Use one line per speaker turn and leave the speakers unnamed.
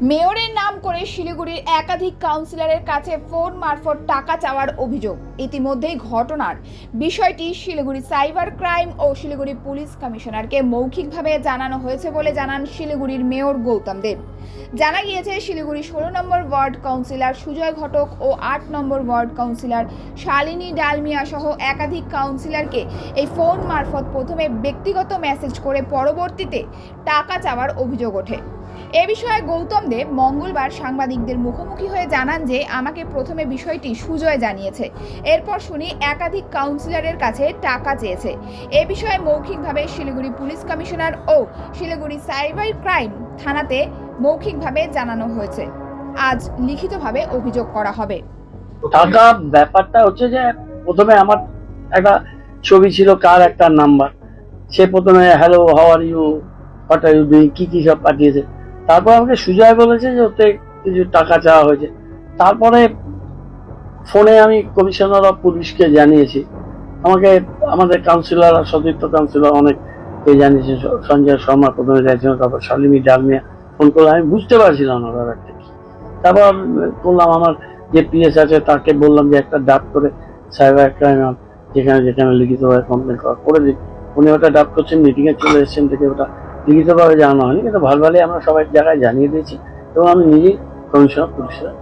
মেয়রের নাম করে শিলিগুড়ির একাধিক কাউন্সিলরের কাছে ফোন মারফত টাকা চাওয়ার অভিযোগ। ইতিমধ্যেই ঘটনার বিষয়টি শিলিগুড়ি সাইবার ক্রাইম ও শিলিগুড়ি পুলিশ কমিশনারকে মৌখিকভাবে জানানো হয়েছে বলে জানান শিলিগুড়ির মেয়র গৌতম দেব। জানা গিয়েছে, শিলিগুড়ি ষোলো নম্বর ওয়ার্ড কাউন্সিলর সুজয় ঘটক ও আট number ward councillor Shalini Dalmia সহ একাধিক কাউন্সিলরকে এই ফোন মারফত প্রথমে ব্যক্তিগত মেসেজ করে পরবর্তীতে টাকা চাওয়ার অভিযোগ ওঠে। এ বিষয়ে গৌতম দেব মঙ্গলবার সাংবাদিকদের মুখোমুখি হয়ে জানান যে আমাকে প্রথমে বিষয়টি সুজয় জানিয়েছে। এরপর শুনি একাধিক কাউন্সিলরের কাছে টাকা চেয়েছে। এ বিষয়ে মৌখিকভাবে শিলিগুড়ি পুলিশ কমিশনার ও শিলিগুড়ি সাইবার ক্রাইম থানাতে মৌখিকভাবে জানানো হয়েছে। আজ লিখিতভাবে অভিযোগ করা হবে।
টাকা ব্যাপারটা হচ্ছে যে প্রথমে আমার একটা ছবি ছিল, কার একটা নাম্বার? সে প্রথমে hello how are you what are you doing কি কি সব পাঠিয়েছে। তারপর আমাকে সুজয় বলেছে যে ওতে কিছু টাকা চাওয়া হয়েছে। তারপরে ফোনে আমি কমিশনার অফ পুলিশকে জানিয়েছি। আমাকে, আমাদের কাউন্সিলর সতীর্থ কাউন্সিলর অনেক জানিয়েছে। সঞ্জয় শর্মা প্রথমে চাইছিল তারপর শালিনী ডালমিয়া ফোন করলে। আমি বুঝতে পারছিলাম না ব্যাপারটা কি। তারপর করলাম আমার যে পিএস আছে, তাকে বললাম যে একটা ডাক করে সাইবার ক্রাইম যেখানে যেখানে লিখিতভাবে কমপ্লেন করা করে দিই উনি ওটা ডাক করছেন মিটিংয়ে চলে এসেছেন থেকে ওটা লিখিতভাবে জানানো হয়নি, কিন্তু ভালো ভালোই আমরা সবাই জায়গায় জানিয়ে দিয়েছি এবং আমি নিজেই কমিশনার পুলিশের